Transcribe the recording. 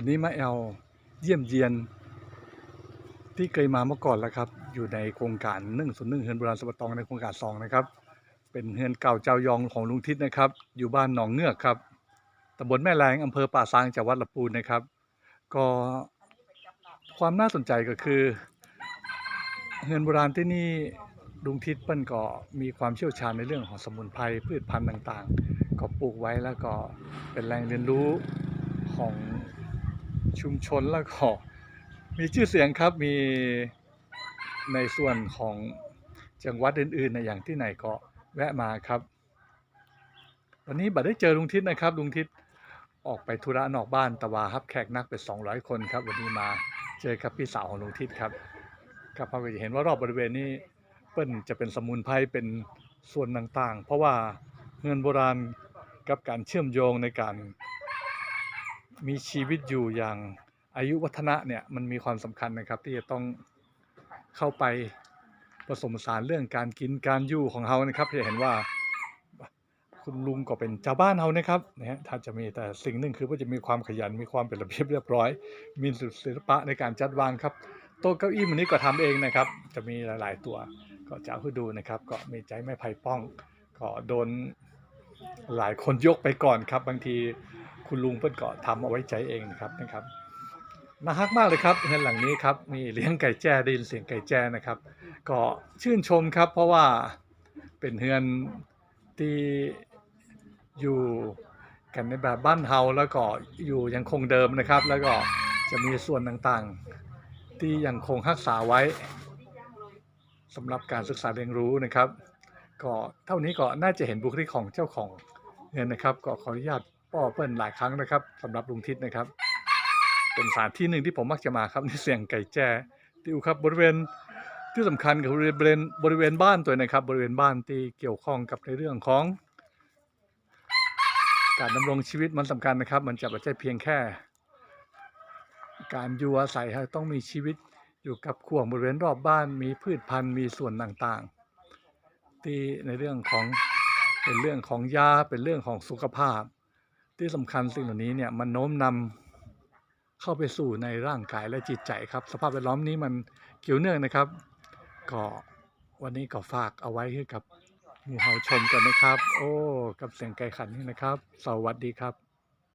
วันนี้มาแอลเยี่ยมเยียน ที่เคยมาเมื่อก่อนแล้วครับ อยู่ในโครงการนึ่งส่วนนึ่งเฮือนโบราณสปตองในโครงการสองนะครับ เป็นเฮือนเก่าเจ้ายองของลุงทิศนะครับ อยู่บ้านหนองเงือกครับตำบลแม่แรงอำเภอป่าซางจังหวัดลำพูนนะครับ ก็ความน่าสนใจก็คือเฮือนโบราณที่นี่ลุงทิศเปิ้นก็มีความเชี่ยวชาญในเรื่องของสมุนไพรพืชพันธุ์ต่างๆ ก็ปลูกไว้แล้วก็เป็นแหล่งเรียนรู้ของ ชุมชนแล้วก็มีชื่อเสียงครับมีในส่วนของจังหวัดอื่นๆในอย่างที่ไหนก็แวะมาครับ วันนี้บัดได้เจอลุงทิศนะครับลุงทิศออกไปธุระนอกบ้านแตะวาครับแขกนักเป็น200 คนครับ วันนี้มาเจอกับพี่สาวของลุงทิศครับครับเราจะเห็นว่ารอบบริเวณนี้เปิ้นจะเป็นสมุนไพรเป็นส่วนต่างๆ เพราะว่าเงินโบราณกับการเชื่อมโยงในการ มีชีวิตอยู่อย่างอายุวัฒนะเนี่ยมันมีความสำคัญนะครับ ที่จะต้องเข้าไปผสมสานเรื่องการกินการอยู่ของเขานะครับจะเห็นว่าคุณลุงก็เป็นชาวบ้านเฮานะครับนะฮะถ้านจะมีแต่สิ่งหนึ่งคือว่าจะมีความขยันมีความเป็นระเบียบเรียบร้อย มีศิลปะในการจัดวางครับโต๊ะเก้าอี้มันนี้ก็ทำเองนะครับ จะมีหลาย ๆ ตัวก็จะให้ดูนะครับ ก็มีใจไม่ไผ่ป้อง ก็โดนหลายคนยกไปก่อนครับ บางที คุณลุงเพิ่นก็ทำเอาไว้ใจเองนะครับนะครับน่าฮักมากเลยครับเฮือนหลังนี้ครับมีเลี้ยงไก่แจ้ได้ยินเสียงไก่แจ้นะครับ ก็ชื่นชมครับ เพราะว่าเป็นเฮือนที่อยู่กันในแบบบ้านเฮาแล้วก็อยู่ยังคงเดิมนะครับ แล้วก็จะมีส่วนต่างๆ ที่ยังคงรักษาไว้สำหรับการศึกษาเรียนรู้นะครับ ก็เท่านี้ก็น่าจะเห็นบุคลิกของเจ้าของเงินนะครับ ก็ขออนุญาต ป้อเปิ้ลหลายครั้งนะครับสำหรับลุงทิศนะครับ เป็นสถานที่หนึ่งที่ผมมักจะมาครับในเสียงไก่แจ้ที่อยู่ครับบริเวณที่สำคัญกับบริเวณบริเวณบ้านตัวนะครับ บริเวณบ้านที่เกี่ยวข้องกับในเรื่องของ การดำรงชีวิตมันสำคัญนะครับ มันจะไม่ใช่เพียงแค่ การอยู่อาศัยต้องมีชีวิตอยู่กับข่วงบริเวณรอบบ้านมีพืชพันธุ์มีส่วนต่างๆ ที่ในเรื่องของเป็นเรื่องของยาเป็นเรื่องของสุขภาพ ที่สำคัญสิ่งเหล่านี้เนี่ยมันโน้มนำเข้าไปสู่ในร่างกายและจิตใจครับ สภาพแวดล้อมนี้มันเกี่ยวเนื่องนะครับ ก็วันนี้ก็ฝากเอาไว้ให้กับหมู่เฮาชมกันนะครับ โอ้ กับเสียงไก่ขันนี่นะครับ สวัสดีครับ